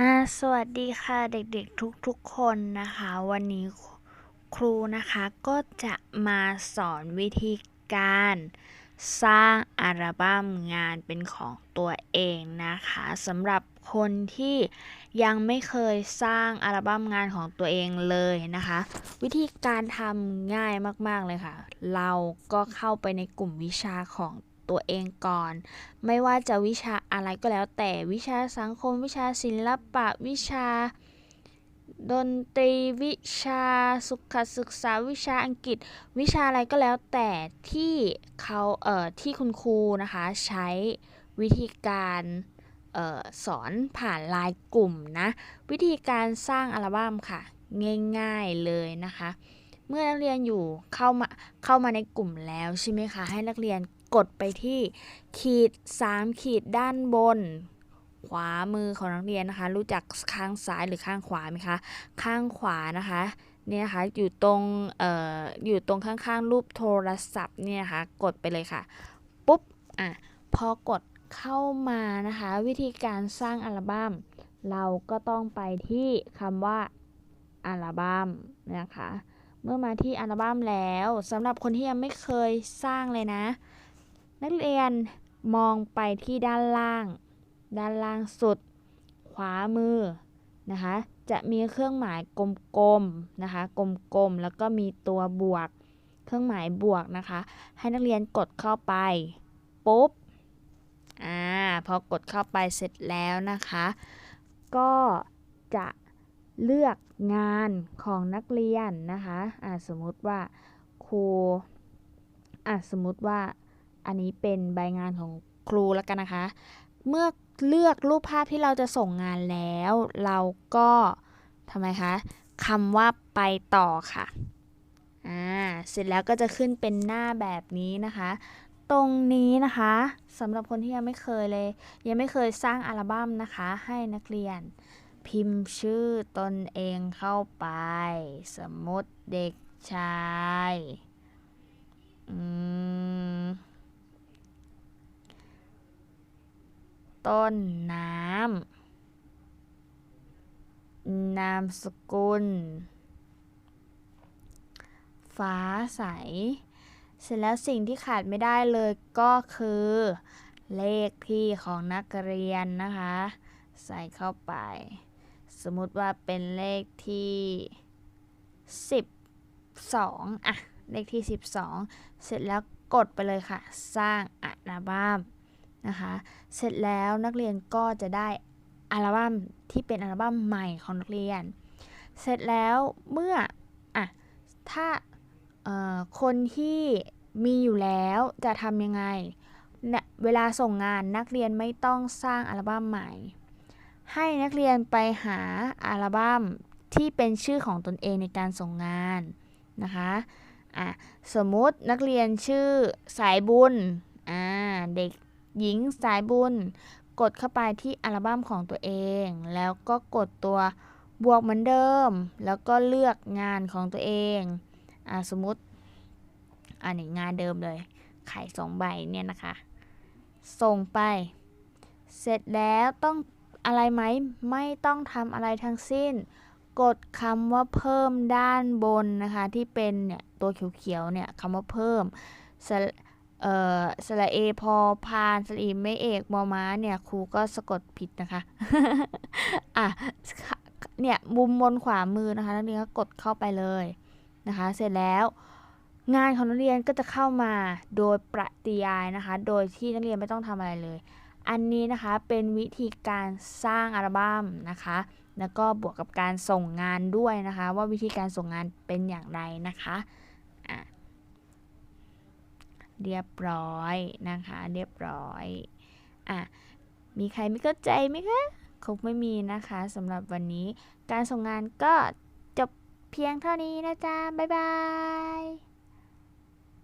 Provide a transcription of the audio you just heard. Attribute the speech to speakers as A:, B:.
A: อ่าสวัสดีค่ะเด็กๆทุกๆคนนะคะ วันนี้ครูนะคะก็จะมาสอนวิธีการสร้างอัลบั้มงานเป็นของตัวเองนะคะสำหรับคนที่ยังไม่เคยสร้างอัลบั้มงานของตัวเองเลยนะคะ วิธีการทำง่ายมากๆเลยค่ะ เราก็เข้าไปในกลุ่มวิชาของ ตัวเองก่อน ไม่ว่าจะวิชาอะไรก็แล้ว แต่วิชาสังคม วิชาศิลปะ วิชา ดนตรีวิชาสุขศึกษาวิชาอังกฤษ วิชาอะไรก็แล้วแต่ที่เขาเอ่อที่คุณครูนะคะใช้วิธีการเอ่อสอนผ่านลายกลุ่มนะวิธีการสร้างอัลบั้มค่ะ ง่ายๆเลยนะคะ เมื่อนักเรียนอยู่เข้ามาเข้ามาในกลุ่มแล้วใช่ไหมคะให้นักเรียน กดไปที่ขีด 3 ขีดด้านบน ขวามือของนักเรียนนะคะ รู้จักข้างซ้ายหรือข้างขวาไหมคะ ข้างขวานะคะเนี่ยนะคะอยู่ตรงเอ่ออยู่ตรงข้างๆรูปโทรศัพท์เนี่ยนะคะกดไปเลยค่ะ ปุ๊บอะพอกดเข้ามานะคะ วิธีการสร้างอัลบั้มเราก็ต้องไปที่คำว่าอัลบั้มนะคะ เมื่อมาที่อัลบั้มแล้วสำหรับคนที่ยังไม่เคยสร้างเลยนะ นักเรียนมองไปที่ด้านล่าง ด้านล่างสุด ขวามือนะคะจะมีเครื่องหมายกลมๆนะคะกลมๆแล้วก็มีตัวบวก เครื่องหมายบวกนะคะ ให้นักเรียนกดเข้าไปปุ๊บอ่าพอกดเข้าไปเสร็จแล้วนะคะ ก็จะเลือกงานของนักเรียนนะคะอ่าสมมุติว่าครูอ่าสมมุติว่า อันนี้เป็นใบงานของครูแล้วกันนะคะ เมื่อเลือกรูปภาพที่เราจะส่งงานแล้ว เราก็ทำไมคะคำว่าไปต่อค่ะ อ่า เสร็จแล้วก็จะขึ้นเป็นหน้าแบบนี้นะคะ ตรงนี้นะคะสำหรับคนที่ยังไม่เคยเลย ยังไม่เคยสร้างอัลบั้มนะคะ ให้นักเรียน พิมพ์ชื่อตนเองเข้าไป สมมติเด็กชาย อืม ต้นน้ำนามสกุล ฟ้าใส เสร็จแล้วสิ่งที่ขาดไม่ได้เลยก็คือ เลขที่ของนักเรียนนะคะ ใส่เข้าไป สมมุติว่าเป็นเลขที่ 12 อะ เลขที่ 12 เสร็จแล้วกดไปเลยค่ะ สร้างอัลบั้ม นะคะ เสร็จแล้วนักเรียนก็จะได้อัลบั้มที่เป็นอัลบั้มใหม่ของนักเรียน เสร็จแล้วเมื่ออะถ้าคนที่มีอยู่แล้วจะทำยังไงเนี่ยเวลาส่งงานนักเรียนไม่ต้องสร้างอัลบั้มใหม่ ให้นักเรียนไปหาอัลบั้มที่เป็นชื่อของตนเองในการส่งงานนะคะอะสมมุตินักเรียนชื่อสายบุญอ่าเด็ก หญิงสายบุญ กดเข้าไปที่อัลบั้มของตัวเอง แล้วก็กดตัวบวกเหมือนเดิม แล้วก็เลือกงานของตัวเองอสมมติอันนี้งานเดิมเลยไข่สองใบเนี่ยนะคะ ส่งไป เสร็จแล้วต้องอะไรไหมไม่ต้องทำอะไรทั้งสิ้น กดคำว่าเพิ่มด้านบนนะคะ ที่เป็นเนี่ยตัวเขียวๆเนี่ยคำว่าเพิ่ม เอ่อสระเอพอพานสระอีไม่เอกมอม้าเนี่ยครูก็สะกดผิดนะคะ อะเนี่ยมุมบนขวามือนะคะนักเรียนก็กดเข้าไปเลยนะคะ เสร็จแล้ว งานของนักเรียนก็จะเข้ามาโดยปฏิยายนะคะ โดยที่นักเรียนไม่ต้องทำอะไรเลย อันนี้นะคะเป็นวิธีการสร้างอัลบั้มนะคะ แล้วก็บวกกับการส่งงานด้วยนะคะ ว่าวิธีการส่งงานเป็นอย่างไรนะคะ เรียบร้อยนะคะ เรียบร้อย อะ มีใครไม่เข้าใจไหมคะ คงไม่มีนะคะสำหรับวันนี้ การส่งงานก็จบเพียงเท่านี้นะจ๊ะ บ๊ายบาย